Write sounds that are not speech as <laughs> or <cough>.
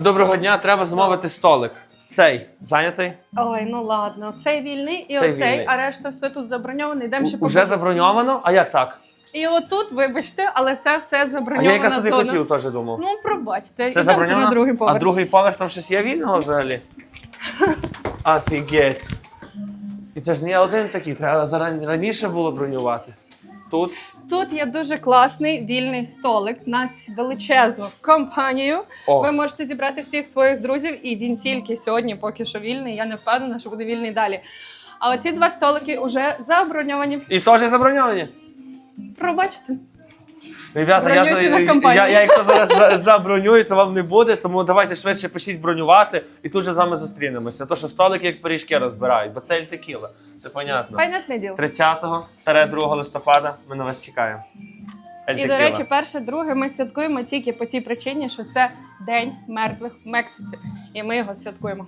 Доброго дня, треба замовити столик. Цей зайнятий? Ой, ну ладно, цей вільний і Цей оцей, вільний. а решта все тут заброньовано. Йдемо ще У- Уже заброньовано? А як так? І отут, вибачте, але це все А я заброньована якраз туди зона. хотів, теж думав. Ну, пробачте, Це заброньовано? на другий А поверх. другий поверх там щось є вільного взагалі? <laughs> Офігеть. І це ж не я один такий, треба заран- раніше було бронювати. Тут Тут є дуже класний вільний столик на величезну компанію. О. Ви можете зібрати всіх своїх друзів, і він тільки сьогодні поки що вільний. Я не впевнена, що буде вільний далі. А оці два столики вже заброньовані. і теж заброньовані. Пробачте. Ребята, я, за- Бронюйте на я, компанію. я, якщо зараз за- забронюю, то вам не буде, тому давайте швидше пишіть бронювати і тут же з вами зустрінемося. То, що столики як пиріжки розбирають, бо це текіла. Це понятно. Понятне діло. 30-2 листопада ми на вас чекаємо. І, до речі, перше, друге ми святкуємо тільки по тій причині, що це День мертвих в Мексиці. І ми його святкуємо.